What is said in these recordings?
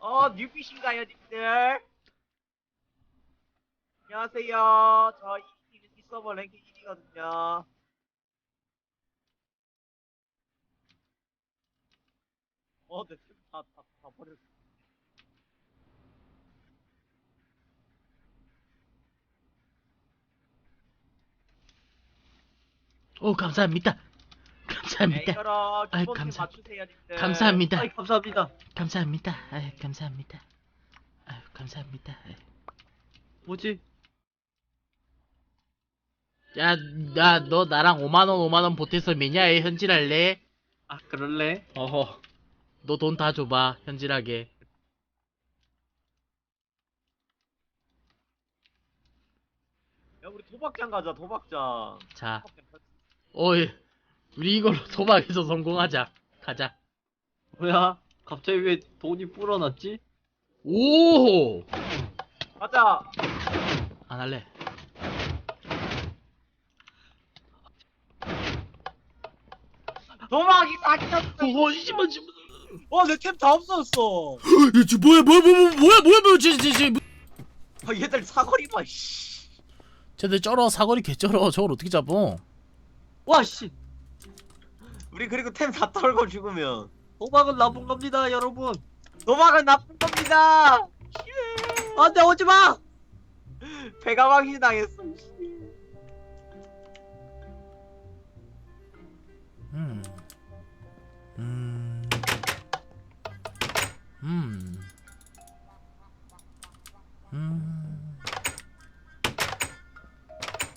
어, 뉴빛인가요, 님들? 안녕하세요. 저 이, 이, 이 서버 랭킹 1위거든요. 어, 네, 다, 다, 다 버렸어. 오 감사합니다. 네, 감사합니다. 이거로 아이, 기본 감사- 맞추세요, 님들. 감사합니다. 아이 감사합니다. 감사합니다. 아유, 감사합니다. 아유, 감사합니다. 아유. 뭐지? 야, 나 너 나랑 5만 원, 5만 원 보태서 매냐에 현질할래? 아 그럴래? 어허. 너 돈 다 줘봐. 현질하게. 야, 우리 도박장 가자, 도박장. 자, 도박장 가자. 어이, 우리 이걸로 도박해서 성공하자. 가자. 뭐야? 갑자기 왜 돈이 불어났지? 오! 가자. 안 할래. 도박이 사기쳤어. 어, 이지마, 이지마. 어, 내템다 없어졌어. 이거 뭐야, 뭐야, 뭐야, 뭐야, 뭐야, 뭐야, 뭐야, 쟤, 쟤, 쟤. 아, 얘들 사거리 봐, 씨. 쟤들 쩔어, 사거리 개 쩔어. 저걸 어떻게 잡어? 와 씨. 우리 그리고 템 다 털고 죽으면. 도박은 나쁜 겁니다, 여러분. 도박은 나쁜 겁니다. 안돼 오지 마. 배가 망신 당했어. 음. 음. 음. 음.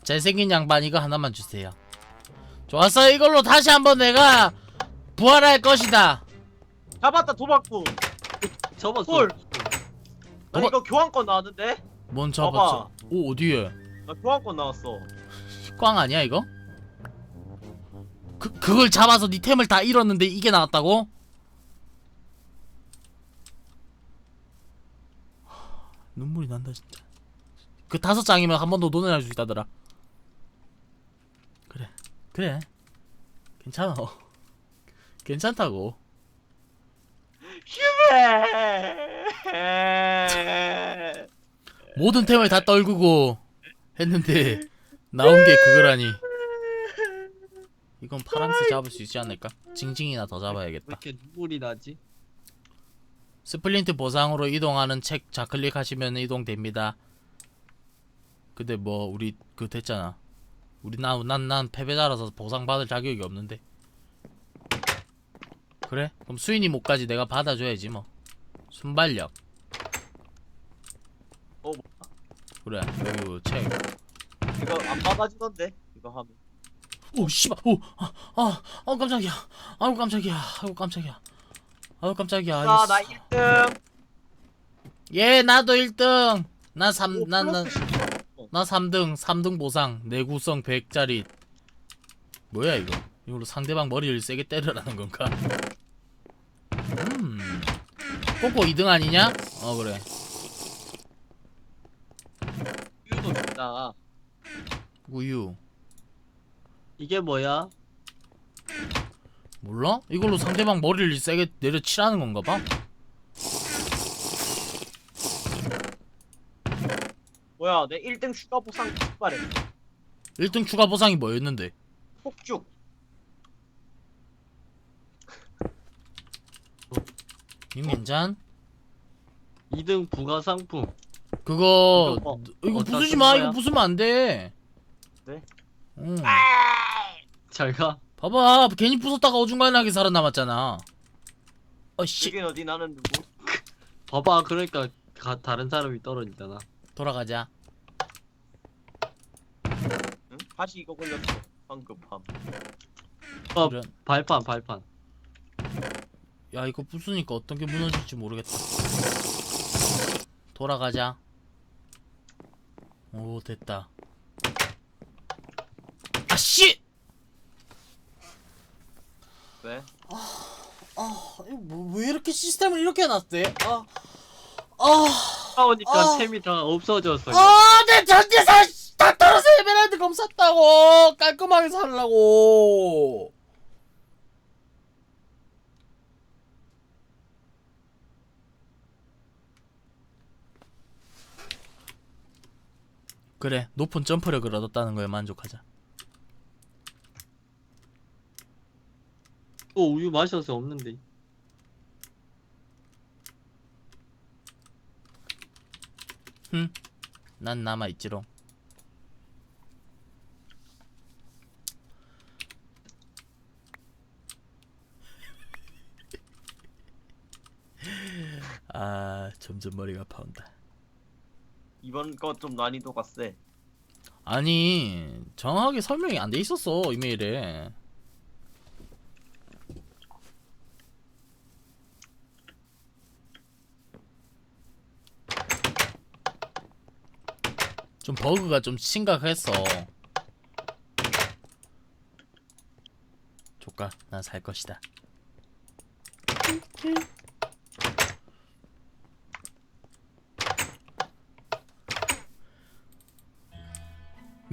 잘생긴 양반 이거 하나만 주세요. 좋았어. 이걸로 다시 한번 내가 부활할 것이다. 잡았다 도박꾼. 접었어. 헐. 나 도박- 이거 교환권 나왔는데? 뭔 잡았어? 오 어디에? 나 교환권 나왔어. 꽝 아니야 이거? 그 그걸 잡아서 네 템을 다 잃었는데 이게 나왔다고? 하, 눈물이 난다 진짜. 그 다섯 장이면 한 번더 도전할 수 있다더라. 그래, 괜찮아. 괜찮다고. 휴메. 모든 템을 다 떨구고 했는데 나온 게 그거라니. 이건 파랑새 잡을 수 있지 않을까? 징징이나 더왜 잡아야겠다. 이렇게 눈물이 나지? 스플린트 보상으로 이동하는 책 좌클릭하시면 이동됩니다. 근데 뭐 우리 그 됐잖아. 우리 난난 난 패배자라서 보상 받을 자격이 없는데. 그래? 그럼 수인이 목까지 내가 받아줘야지 뭐. 순발력. 어, 그래. 여기 책. 이거 안 받아주던데? 이거 하면. 오 씨발. 오. 아, 아, 아 깜짝이야. 아우 깜짝이야. 아우 깜짝이야. 아우 깜짝이야. 아, 이나 1등. 예, 나도 1등. 나 3, 오, 난, 난, 나 3등, 3등 보상, 내구성 100짜리. 뭐야, 이거? 이걸로 상대방 머리를 세게 때리라는 건가? 음. 꼬꼬 2등 아니냐? 어, 그래. 유도 있다. 우유. 이게 뭐야? 몰라? 이걸로 상대방 머리를 세게 내려치라는 건가 봐? 뭐야, 내 1등 추가 보상 출발해. 1등 추가 보상이 뭐였는데? 폭죽. 괜찮? 2등 부가 상품. 그거, 이거 뭐, 이거 어디다 부수지 마, 거야? 이거 부수면 안 돼. 네? 응. 잘 가. 봐봐, 괜히 부쉈다가 어중간하게 살아남았잖아. 어 씨, 여긴 어디 나는 누구? 봐봐 그러니까 가, 다른 사람이 떨어지잖아. 돌아가자. 응? 다시 이거 걸렸어. 황급함. 어 이런. 발판 발판. 야 이거 부수니까 어떤 게 무너질지 모르겠다 돌아가자 오 됐다 아씨 왜? 아 이거 뭐, 왜 이렇게 시스템을 이렇게 해놨대 아, 아아아내 싸우니까 아. 템이 다 없어졌어. 전재산 다 골드 검 샀다고! 깔끔하게 살라고! 그래 높은 점프력을 얻었다는 거에 만족하자. 또 우유 마셔서 없는데. 흠난 남아있지롱. 점점 머리가 아파온다. 이번 거 좀 난이도가 세. 아니 정확하게 설명이 안 돼 있었어 이메일에. 좀 버그가 좀 심각했어 조카 난 살 것이다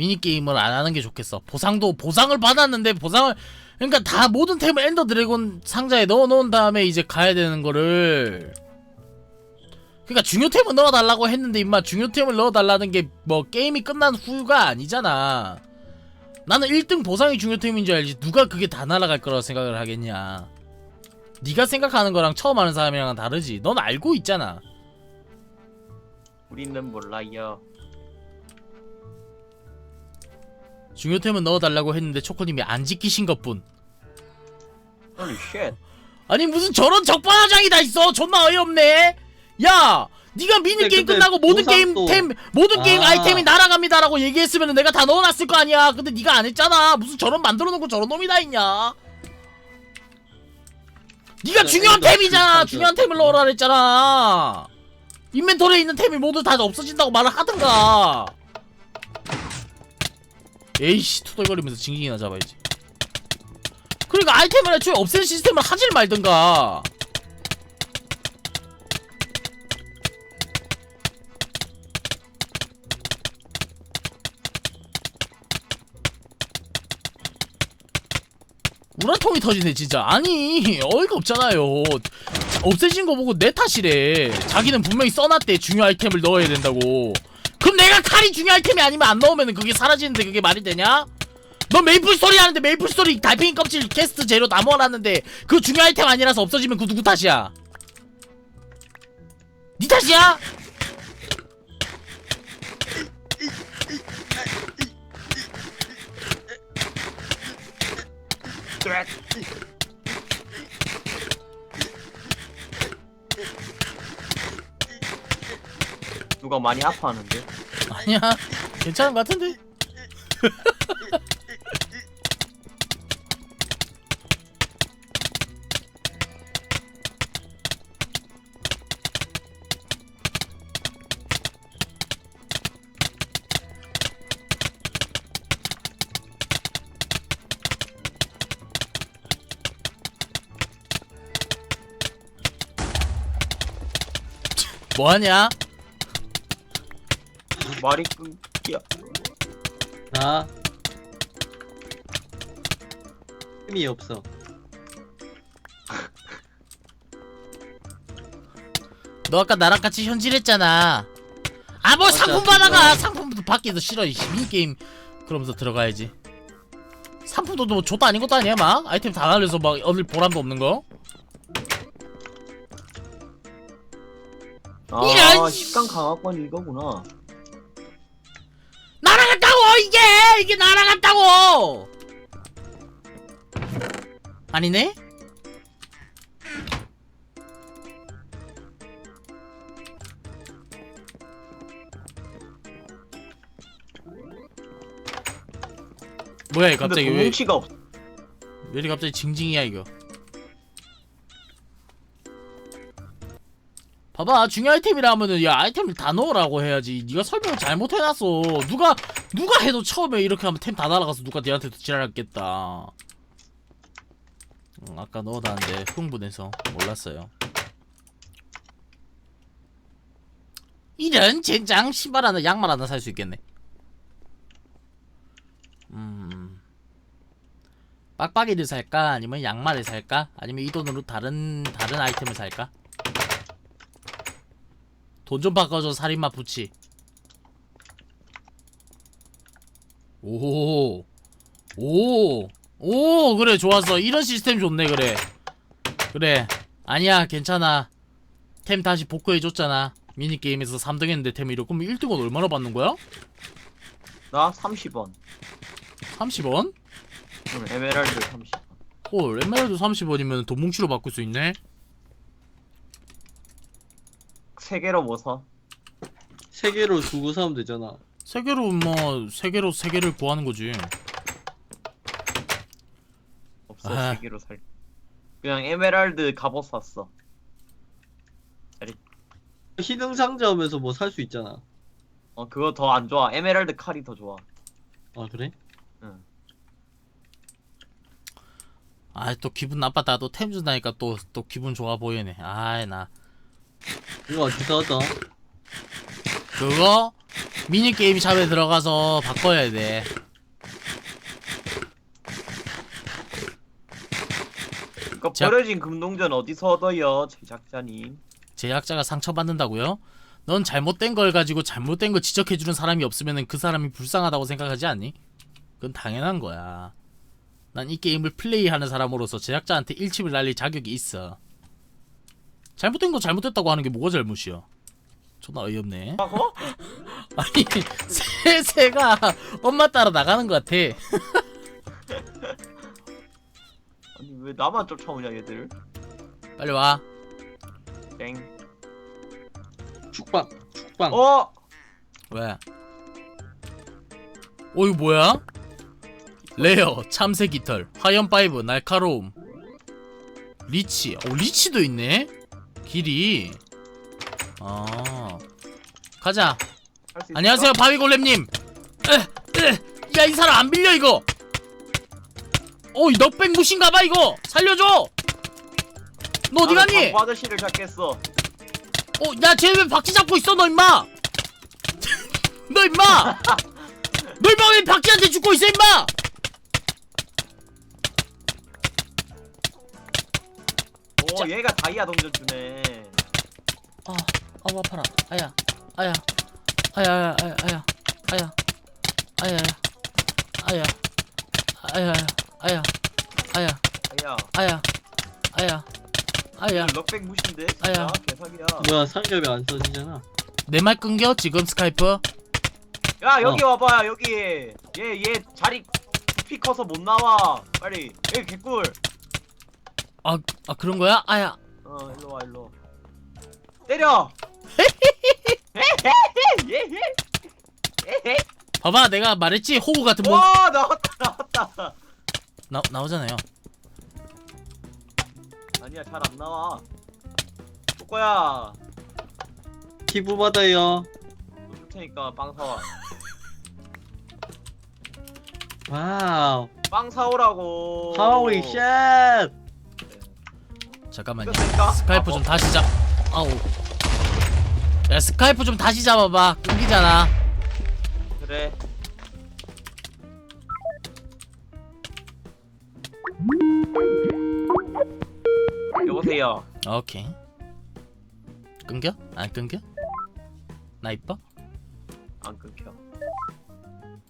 미니게임을 안 하는 게 좋겠어. 보상도 보상을 받았는데 보상을 그러니까 다 모든 템을 엔더 드래곤 상자에 넣어 놓은 다음에 이제 가야 되는 거를 그러니까 중요템을 넣어 달라고 했는데 임마 중요템을 넣어 달라는 게 뭐 게임이 끝난 후가 아니잖아. 나는 1등 보상이 중요템인 줄 알지. 누가 그게 다 날아갈 거라고 생각을 하겠냐. 네가 생각하는 거랑 처음 하는 사람이랑은 다르지. 넌 알고 있잖아. 우리는 몰라요. 중요템은 넣어달라고 했는데 초코님이 안 지키신 것뿐. Holy shit. 아니 무슨 저런 적반하장이 다 있어. 존나 어이없네. 야 네가 미니 근데 게임 근데 끝나고 모든 게임 보상도- 템 모든 게임 아. 아이템이 날아갑니다라고 얘기했으면 내가 다 넣어놨을 거 아니야. 근데 네가 안 했잖아. 무슨 저런 만들어 놓고 저런 놈이 다 있냐. 네가 네, 중요한 그러니까 템이잖아. 그 중요한 그- 템을 넣으라 그랬잖아. 인벤토리에 있는 템이 모두 다 없어진다고 말을 하든가 에이씨 투덜거리면서 징징이나 잡아야지. 그러니까 아이템을 애초에 없앤 시스템을 하질 말든가. 우라통이 터지네 진짜. 아니 어이가 없잖아요. 없애진 거 보고 내 탓이래. 자기는 분명히 써놨대 중요 아이템을 넣어야 된다고 그럼 내가 칼이 중요 아이템이 아니면 안 넣으면 그게 사라지는데 그게 말이 되냐? 너 메이플 스토리 하는데 메이플 스토리 달팽이 껍질 캐스트 재료 다 모아놨는데 그 중요 아이템 아니라서 없어지면 그 누구 탓이야? 니 탓이야? 누가 많이 아파하는데? 아니야 괜찮은 것 같은데 뭐하냐? 말이 끊겨. 나 힘이 없어. 너 아까 나랑 같이 현질했잖아. 아 뭐 맞아, 상품. 받아가 상품도 받기도 싫어 이 미니 게임 그러면서 들어가야지. 상품도 뭐 줬다 아닌 것도 아니야 막 아이템 다 날려서 막 얻을 보람도 없는 거. 이런 아, 씨. 식감 강화권 이거구나. 이게 날아갔다고. 아니네? 뭐야 이 근데 갑자기 왜 동뭉치가 없. 왜 이리 갑자기 징징이야 이거 봐봐 중요 아이템이라 하면은 야 아이템을 다 넣으라고 해야지. 네가 설명을 잘못 해놨어. 누가 누가 해도 처음에 이렇게 하면 템 다 날아가서 누가 니한테 지랄했겠다. 음, 아까 넣어놨는데 흥분해서 몰랐어요. 이런 젠장 신발 하나 양말 하나 살 수 있겠네. 음. 빡빡이를 살까? 아니면 양말을 살까? 아니면 이 돈으로 다른 다른 아이템을 살까 돈 좀 바꿔줘 살인마 부치 오. 오. 오, 그래, 좋았어. 이런 시스템 좋네, 그래. 그래. 아니야, 괜찮아. 템 다시 복구해줬잖아. 미니게임에서 3등 했는데 템 이렇고 그럼 1등은 얼마나 받는 거야? 나 30원. 30원? 응, 에메랄드 30원. 헐, 에메랄드 30원이면 돈 뭉치로 바꿀 수 있네? 세 개로 뭐 사? 세 개로 두고 사면 되잖아. 세 개로 뭐, 세 개로 세 개를 구하는 거지. 없어, 아. 세 개로 살. 그냥 에메랄드 갑옷 샀어. 희등 상점에서 뭐 살 수 있잖아. 어, 그거 더 안 좋아. 에메랄드 칼이 더 좋아. 아 그래? 응. 아, 또 기분 나빴다. 또 템 준다니까 또, 또 기분 좋아 보이네. 아이, 나. 이거 어디서 하다? 그거 미니게임 샵에 들어가서 바꿔야 돼. 그 자- 버려진 금동전 어디서 얻어요, 제작자님? 제작자가 상처받는다고요? 넌 잘못된 걸 가지고 잘못된 걸 지적해주는 사람이 없으면 그 사람이 불쌍하다고 생각하지 않니? 그건 당연한 거야. 난 이 게임을 플레이하는 사람으로서 제작자한테 일침을 날릴 자격이 있어. 잘못된 거 잘못됐다고 하는 게 뭐가 잘못이야? 존나 어이없네. 하고? 아니 새 새가 엄마 따라 나가는 것 같아. 아니 왜 나만 쫓아오냐 얘들? 빨리 와. 땡. 축방, 축방. 어? 왜? 어 이거 뭐야? 레어, 참새 깃털, 화염 파이브, 날카로움, 리치. 어 리치도 있네. 길이. 아. 가자. 안녕하세요, 바위골렘님. 야, 이 사람 안 빌려 이거. 어, 이 넉백 무신가봐 이거. 살려줘. 너 어디 갔니? 아저씨를 잡겠어. 어, 야, 쟤 왜 박쥐 잡고 있어, 너 임마? 너 임마! 너 임마 왜 박쥐한테 죽고 있어, 임마! 오 자. 얘가 다이아 동전 주네. 아, 아우 아파라. 아야, 아야, 아야, 아야, 아야, 아야, 아야, 아야, 아야, 아야, 아야, 아야. 아야, 아야, 아야. 넉백 무신데 진짜 아야. 개사기야. 뭐야 상점이 안 써지잖아. 내 말 끊겨 지금 스카이프? 야 여기 어. 와봐 여기. 얘 얘 자리 피 커서 못 나와. 빨리. 여기 개꿀. 아, 아 그런 거야? 아야. 어 일로 와 일로. 때려. 봐봐, 내가 말했지 호구 같은 몬 와 나왔다 나왔다. 나 나오잖아요. 아니야 잘 안 나와. 쪼꼬야. 기부 받아요. 줄 테니까 빵 사와. 와우. 빵 사오라고. 하우리 쉣. 잠깐만요. 스카이프 아, 좀 다시 잡. 아우. 야 스카이프 좀 다시 잡아봐. 끊기잖아. 그래. 여보세요. 오케이. 끊겨? 안 끊겨? 나 이뻐? 안 끊겨.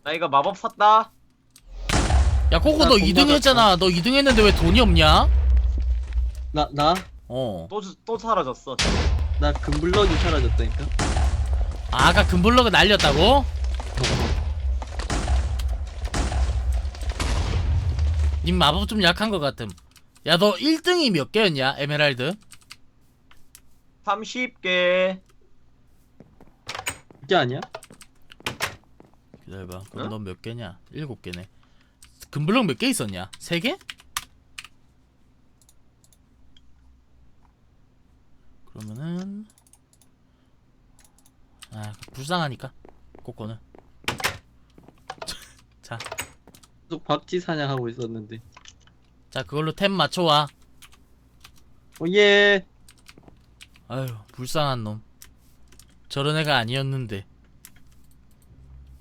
나 이거 마법 샀다. 야 코코 나 너 돈 2등 했잖아. 너 2등 했는데 왜 돈이 없냐? 나, 나? 어. 또또 사라졌어. 나 금블럭이 사라졌다니까. 아, 아까 금블럭을 날렸다고? 님 마법 좀 약한 것 같음. 야 너 1등이 몇 개였냐? 에메랄드? 30개. 이게 아니야? 기다려봐. 그럼 응? 넌 몇 개냐? 7개네. 금블럭 몇 개 있었냐? 3개? 그러면은 아 불쌍하니까 코코는 자, 계속 박쥐 사냥하고 있었는데. 자 그걸로 템 맞춰와 오예. 아유 불쌍한 놈 저런 애가 아니었는데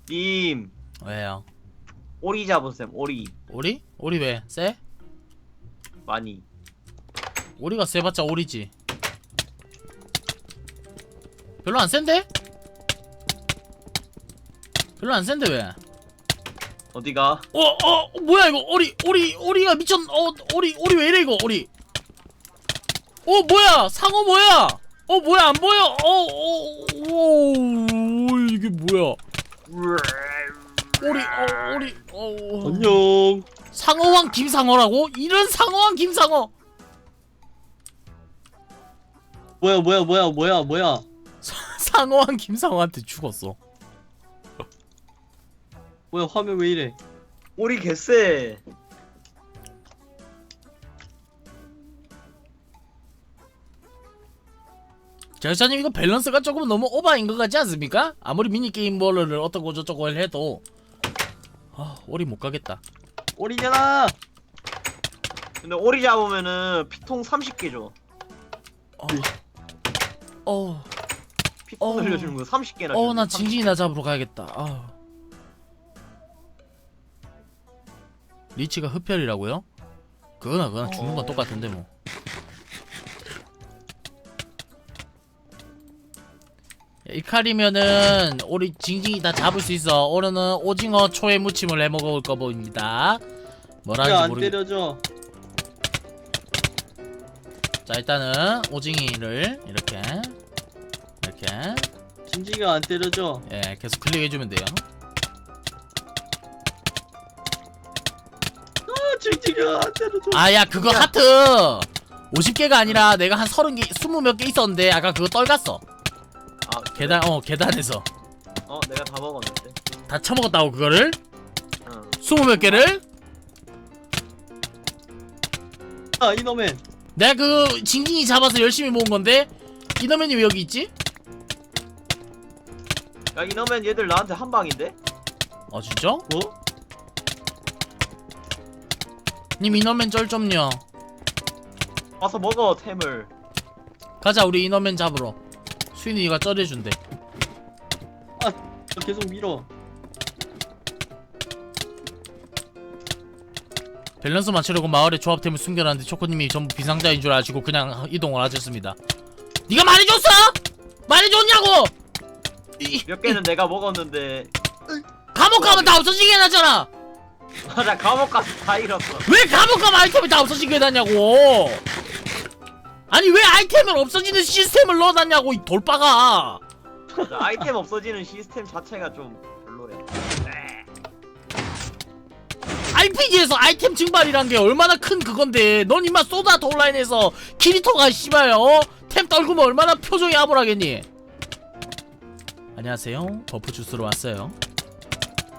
님 왜요? 오리 잡으셈. 오리 오리? 오리 왜? 쎄? 많이. 오리가 세봤자 오리지 별로 안 센데? 별로 안 센데 왜? 어디가? 어, 어, 뭐야 이거 오리, 오리, 오리가 미쳤, 어, 오리, 오리 왜 이래 이거 오리? 어, 뭐야 상어 뭐야? 어, 뭐야 안 보여? 어, 어, 오, 이게 뭐야? 오리, 어, 오리, 어, 안녕. 상어왕 김상어라고? 이런 상어왕 김상어? 뭐야 뭐야 뭐야 뭐야 뭐야. 상어왕 김상어한테 죽었어. 뭐야 화면 왜 이래? 오리 개쎄. 제사님 이거 밸런스가 조금 너무 오바인 것 같지 않습니까? 아무리 미니게임 뭐를 어떻고 저쩌고 해도 아 오리 못 가겠다 오리잖아. 근데 오리 잡으면은 피통 30개 줘. 어, 어, 피통 어. 늘려주는 거 30개나. 어, 나 징징이 나 잡으러 가야겠다. 아. 리치가 흡혈이라고요? 그거나 그거나 죽는 건 어. 똑같은데 뭐. 야, 이 칼이면은 우리 징징이 다 잡을 수 있어. 오늘은 오징어 초에 무침을 해 먹을 거 보입니다. 뭐라는지 왜안 모르. 때려줘? 자 일단은 오징이를 이렇게 진지가 안 때려줘. 예 계속 클릭해주면 돼요. 아 진지가 안 때려줘. 아야 그거 하트 50개가 아니라 내가 한 30개 20몇 개 있었는데 아까 그거 떨갔어 아 그래? 계단 어 계단에서 어 내가 다 먹었는데. 다 처먹었다고 그거를 응. 20몇 개를 아 이놈의. 내가 그 징징이 잡아서 열심히 모은 건데 이너맨이 왜 여기 있지? 야 이놈은 얘들 나한테 한 방인데? 어 진짜? 뭐? 님 이너맨 쩔 좀요 와서 먹어 템을. 가자 우리 이너맨 잡으러 수인이가 쩔해준대 계속 밀어. 밸런스 맞추려고 마을에 조합템을 숨겨놨는데 초코님이 전부 비상자인 줄 아시고 그냥 이동을 하셨습니다 네가 말해줬어? 말해줬냐고 이- 몇 개는 내가 먹었는데. 감옥 가면 다 없어지게 해놨잖아 맞아 감옥 가서 다 잃었어. 왜 감옥 가면 아이템이 다 없어지게 해놨냐고 아니 왜 아이템을 없어지는 시스템을 넣어놨냐고 이 돌빠가 맞아, 아이템 없어지는 시스템 자체가 좀 별로야. RPG에서 아이템 증발이란 게 얼마나 큰 그건데 넌 임마 소다 온라인에서 키리토가 씨발 어? 템 떨구면 얼마나 표정이 아불하겠니 안녕하세요 버프 주스로 왔어요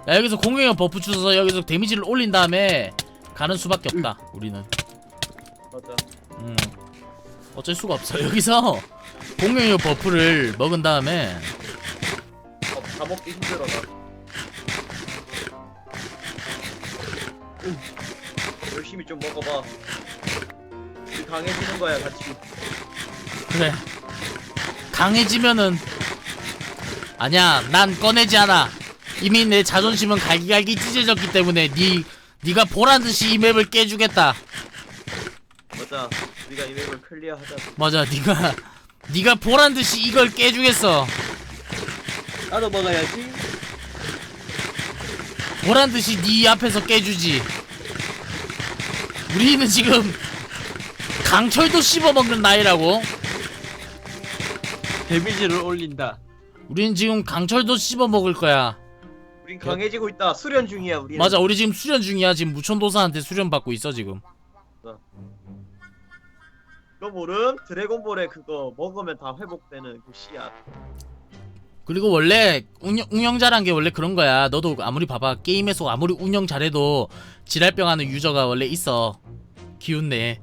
야 여기서 공격형 버프 주셔서 여기서 데미지를 올린 다음에 가는 수밖에 없다 우리는 맞아. 음 어쩔 수가 없어 여기서 공격형 버프를 먹은 다음에 어, 다 먹기 힘들어 나. 열심히 좀 먹어봐. 우리 강해지는 거야 같이. 그래 강해지면은 아니야 난 꺼내지 않아 이미 내 자존심은 갈기갈기 찢어졌기 때문에 니 니가 보란 듯이 이 맵을 깨주겠다 맞아. 우리가 이 맵을 클리어하자. 맞아 니가 니가 보란 듯이 이걸 깨주겠어 나도 먹어야지. 보란 듯이 니 앞에서 깨주지 우리는 지금 강철도 씹어먹는 나이라고 데미지를 올린다. 우리는 지금 강철도 씹어 먹을 거야 우린 강해지고 있다. 수련 중이야 우리는. 맞아 우리 지금 수련 중이야 지금 무천도사한테 수련 받고 있어 지금 그거 모름? 드래곤볼에 그거 먹으면 다 회복되는 그 씨앗. 그리고 원래 운영, 운영 잘한 게 원래 그런 거야. 너도 아무리 봐봐. 게임에서 아무리 운영 잘해도 지랄병 하는 유저가 원래 있어. 기운내.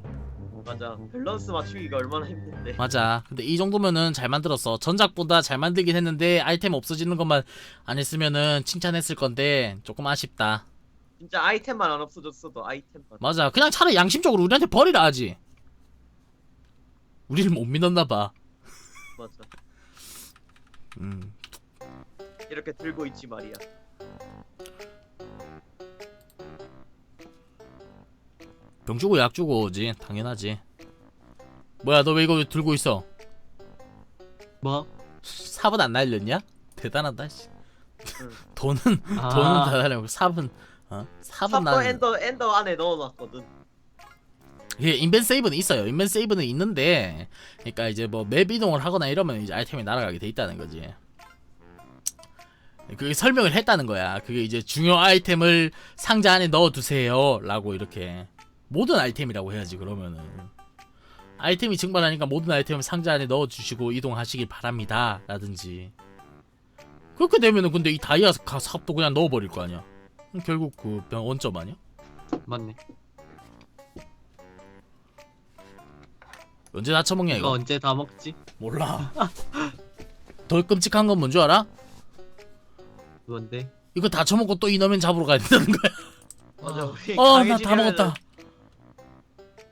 맞아. 밸런스 맞추기가 얼마나 힘든데. 맞아. 근데 이 정도면은 잘 만들었어. 전작보다 잘 만들긴 했는데 아이템 없어지는 것만 안 했으면은 칭찬했을 건데 조금 아쉽다. 진짜 아이템만 안 없어졌어도 아이템만. 맞아. 그냥 차라리 양심적으로 우리한테 버리라 하지. 우리를 못 믿었나 봐. 맞아. 음. 이렇게 들고 있지 말이야. 병 주고 약 주고 오지. 당연하지. 뭐야, 너 왜 이거 들고 있어? 뭐? 삽은 안 날렸냐? 대단하다. 씨. 응. 돈은 아. 돈은 다 날리고 삽은 어? 4분 삽도 나는 엔더 엔더 안에 넣어놨거든. 예, 인벤 세이브는 있어요. 인벤 세이브는 있는데, 그러니까 이제 뭐 맵 이동을 하거나 이러면 이제 아이템이 날아가게 돼 있다는 거지. 그게 설명을 했다는 거야. 그게 이제 중요 아이템을 상자 안에 넣어두세요 라고 이렇게 모든 아이템이라고 해야지 그러면은 아이템이 증발하니까 모든 아이템을 상자 안에 넣어주시고 이동하시길 바랍니다 라든지 그렇게 되면은 근데 이 다이아 가- 삽도 그냥 넣어버릴 거 아니야. 그럼 결국 그 병 원점 아니야? 맞네. 언제 다 처먹냐 이거 이거? 언제 다 먹지? 몰라. 더 끔찍한 건 뭔 줄 알아? 뭔데? 이거 다 처먹고 또 이너면 잡으러 가야 된다는 거야. 맞아. 어, 나 다 먹었다.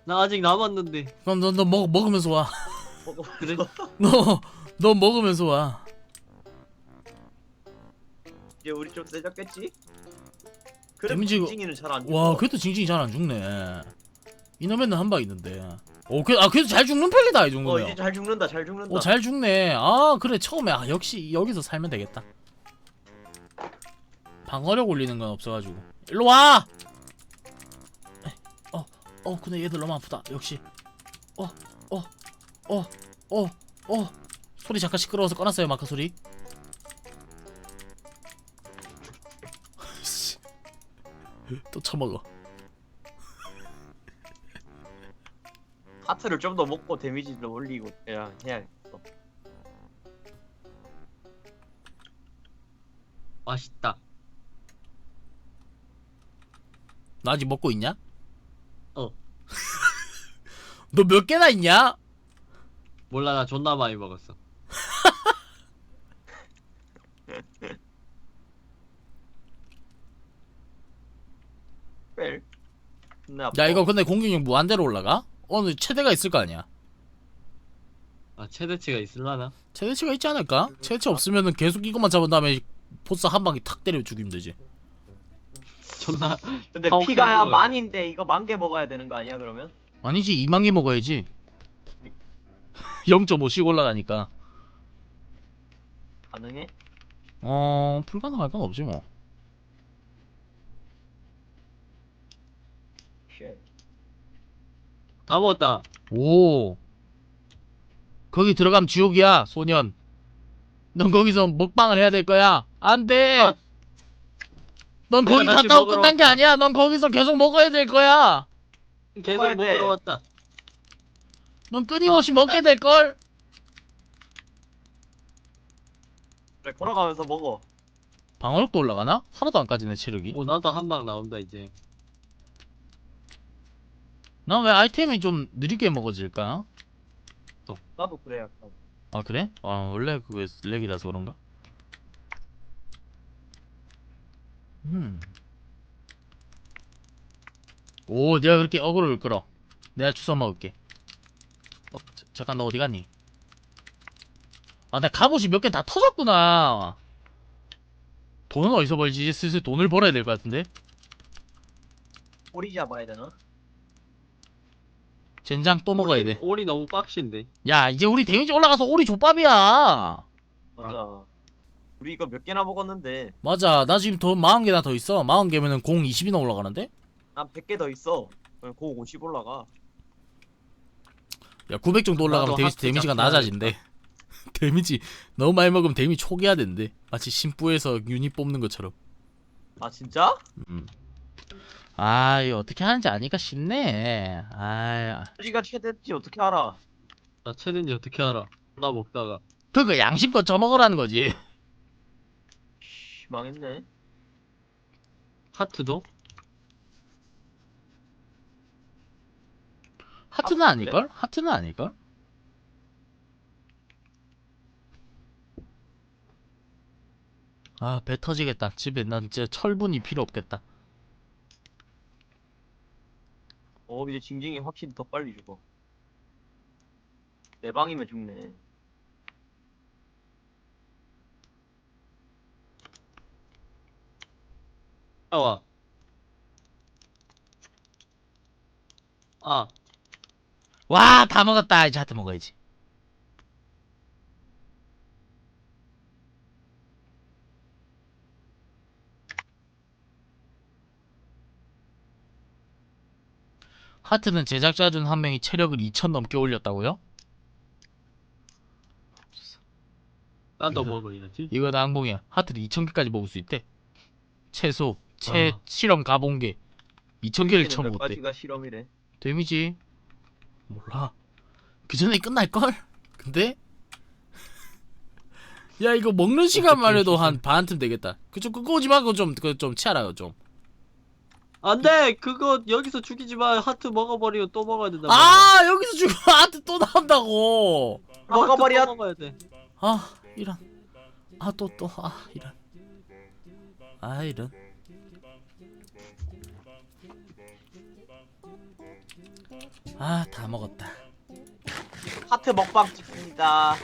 나 아직 남았는데. 그럼 너, 너 먹, 먹으면서 와. 먹어. 그래? 너, 너 먹으면서 와. 이제 우리 좀 세졌겠지? 그래 데미지가- 징이는 잘안 죽어. 와, 그래도 징징이 잘 안 죽네. 이너면은 한방 있는데. 오, 그, 아, 그래도 잘 죽는 편이다, 이 어 정도면. 이제 잘 죽는다 잘 죽는다. 오, 잘 죽네. 아, 그래, 처음에, 아, 역시 여기서 살면 되겠다. 방어력 올리는 건 없어가지고. 일로 와! 어, 어, 근데 얘들 너무 아프다. 역시. 어, 어, 어, 어, 어. 소리 잠깐 시끄러워서 꺼놨어요, 마크 소리. 씨. 또 처먹어. 하트를 좀 더 먹고 데미지를 올리고 해야 해야겠어. 맛있다. 너 아직 먹고 있냐? 어. 너 몇 개나 있냐? 몰라 나 존나 많이 먹었어. 뺄. 네, 야 이거 근데 공격력 무한대로 올라가? 어느 최대가 있을 거 아니야? 아 최대치가 있을라나? 최대치가 있지 않을까? 최대치 없으면은 계속 이것만 잡은 다음에 보스 한 방에 탁 때려 죽이면 되지 존나 근데 파워캐 피가 먹어요. 만인데 이거 만 개 먹어야 되는 거 아니야 그러면? 아니지 2만 개 먹어야지 0.5씩 올라가니까 가능해? 어 불가능할 건 없지 뭐 쉣. 다 먹었다. 오. 거기 들어가면 지옥이야, 소년. 넌 거기서 먹방을 해야 될 거야. 안 돼. 아. 넌 거기 갔다 오고 먹으러 끝난 게 아니야. 넌 거기서 계속 먹어야 될 거야. 계속 먹어야 돼. 먹으러 왔다. 넌 끊임없이 먹게 될 걸. 그래 걸어가면서 먹어. 방어력도 올라가나? 하나도 안 까지네 체력이. 오 나도 한 방 나온다 이제. 난 왜 아이템이 좀 느리게 먹어질까? 나도 그래 약간. 아 그래? 아 원래 그게 렉이라서 그런가? 음. 오 내가 그렇게 어그로를 끌어 내가 주워 먹을게 어 자- 잠깐 너 어디 갔니? 아 나 갑옷이 몇 개 다 터졌구나 돈은 어디서 벌지? 이제 슬슬 돈을 벌어야 될 것 같은데 꼬리 잡아야 되나? 젠장 또 먹어야 돼 올이 너무 빡신데. 야 이제 우리 데미지 올라가서 오리 족밥이야 맞아. 우리 이거 몇 개나 먹었는데 맞아 나 지금 더 40개나 더 있어 40개면은 공 20이나 올라가는데? 난 100개 더 있어. 그럼 고50 올라가. 야, 900 정도 올라가면 나도 데미지, 하트 데미지가 잡혀야 낮아진대. 데미지 너무 많이 먹으면 데미지 초기화 된대. 마치 심부에서 유닛 뽑는 것처럼. 아 진짜? 음. 아, 이거 어떻게 하는지 아니까 쉽네. 아, 우리가 최대치 어떻게 알아? 나 최대인지 어떻게 알아? 나 먹다가. 그거 양심껏 쪄먹으라는 거지. 씨, 망했네. 하트도? 하트는 아, 아닐걸? 하트는 아닐걸? 아, 배 터지겠다. 집에 난 진짜 철분이 필요 없겠다. 어 이제 징징이 확실히 더 빨리 죽어. 내 방이면 죽네. 나와. 아, 와, 다 먹었다. 이제 하트 먹어야지. 하트는 제작자 중 한 명이 체력을 2000 넘게 올렸다고요? 딴거 이거- 먹어야지. 이거 낭봉이야. 하트를 2000개까지 먹을 수 있대. 최소 최 아. 실험 가본 게 2000개를 처음 몇. 가지가 실험이래. 데미지 몰라. 그 전에 끝날 걸? 근데 야 이거 먹는 시간만 해도 한 반쯤 되겠다. 그좀 끄고 오지 말고 좀그좀 치아라요 좀. 안돼 그거 여기서 죽이지 마 하트 먹어버리고 또 먹어야 된다. 아 여기서 죽으면 하트 또 나온다고. 먹어버려. 먹어야 돼. 아 이런. 아 또 또 아 이런. 아 이런. 아 다 먹었다. 하트 먹방 찍습니다.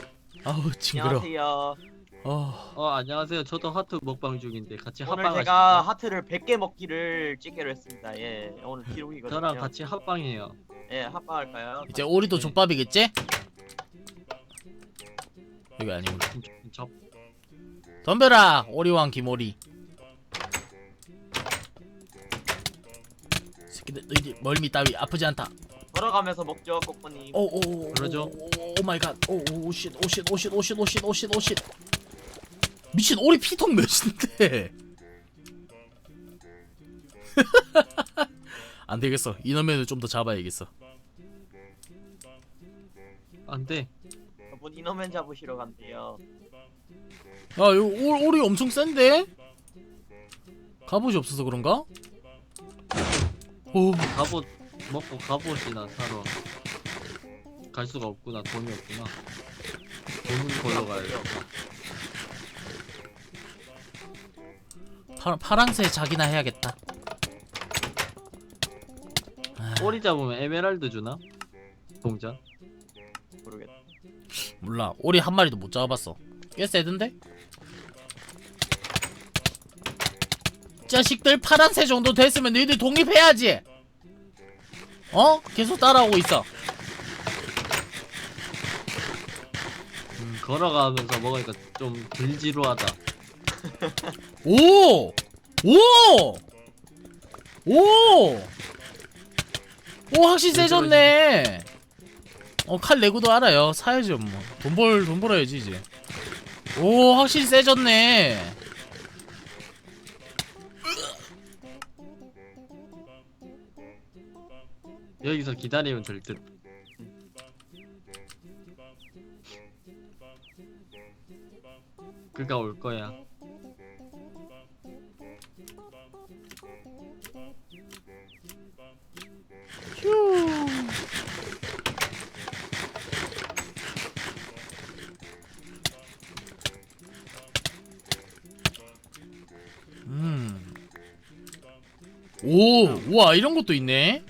아우 징그러. 안녕하세요. 어. 어 안녕하세요. 저도 하트 먹방 중인데 같이 오늘 합방 제가? 하트를 100개 먹기를 찍기로 했습니다. 예, 오늘 기록이거든요. 저랑 같이 합방해요. 예, 합방할까요? 이제 오리도 족밥이겠지? 여기 아니구나. 저 덤벼라 오리왕 김오리. 새끼들 너희들 멀미 따위 아프지 않다. 걸어가면서 먹죠, 꼬꼬님. 오오오 그러죠. 오 마이 갓. 오오쉣 오쉣 오쉣 오쉣 오쉣 오쉣 오쉣. 미친 오리 피통 몇인데? 안 되겠어. 이놈의 좀더 잡아야겠어. 안돼. 저분 이너맨 잡으시러 간대요. 야, 이거 오, 오리 엄청 센데? 갑옷이 없어서 그런가? 오, 갑옷 먹고 갑옷이나 사러 갈 수가 없구나. 돈이 없구나. 돈을 벌러 가야겠다. 파, 파랑새 자기나 해야겠다. 아, 꼬리 잡으면 에메랄드 주나? 동전? 모르겠다. 몰라. 오리 한 마리도 못 잡아봤어. 꽤 세던데? 자식들 파란새 정도 됐으면 너희들 독립해야지. 어? 계속 따라오고 있어. 음, 걸어가면서 먹으니까 좀 들지루하다. 오! 오! 오! 오 확실히 세졌네. 어 칼 내고도 알아요. 사야죠 뭐. 돈 벌 돈 벌어야지 이제. 오 확실히 세졌네. 여기서 기다리면 될 듯. 그가 올 거야. 음. 오, 우와 이런 것도 있네.